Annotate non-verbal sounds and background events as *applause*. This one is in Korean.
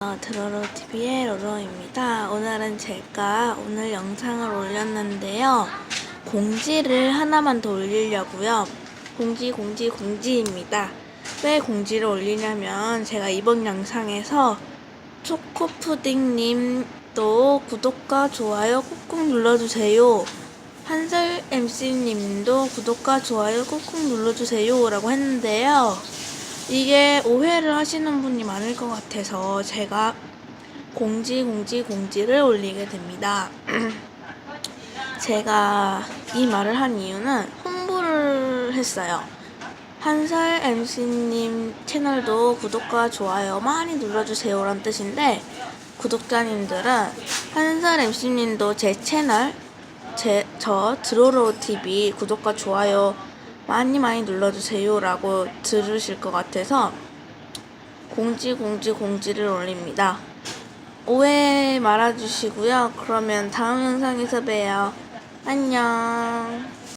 어, 드로로 TV의 로로입니다. 오늘은 제가 오늘 영상을 올렸는데요. 공지를 하나만 더 올리려고요. 공지, 공지, 공지입니다. 왜 공지를 올리냐면 제가 이번 영상에서 초코푸딩님도 구독과 좋아요 꾹꾹 눌러주세요. 한설 MC님도 구독과 좋아요 꾹꾹 눌러주세요. 라고 했는데요. 이게 오해를 하시는 분이 많을 것 같아서 제가 공지 공지 공지를 올리게 됩니다. *clears throat* 제가 이 말을 한 이유는 홍보를 했어요. 한살 MC님 채널도 구독과 좋아요 많이 눌러주세요 라는 뜻인데 구독자님들은 한살 MC님도 제 채널 제, 저 드로로 TV 구독과 좋아요 많이 많이 눌러주세요 라고 들으실 것 같아서 공지 공지 공지를 올립니다. 오해 말아주시고요. 그러면 다음 영상에서 봬요. 안녕.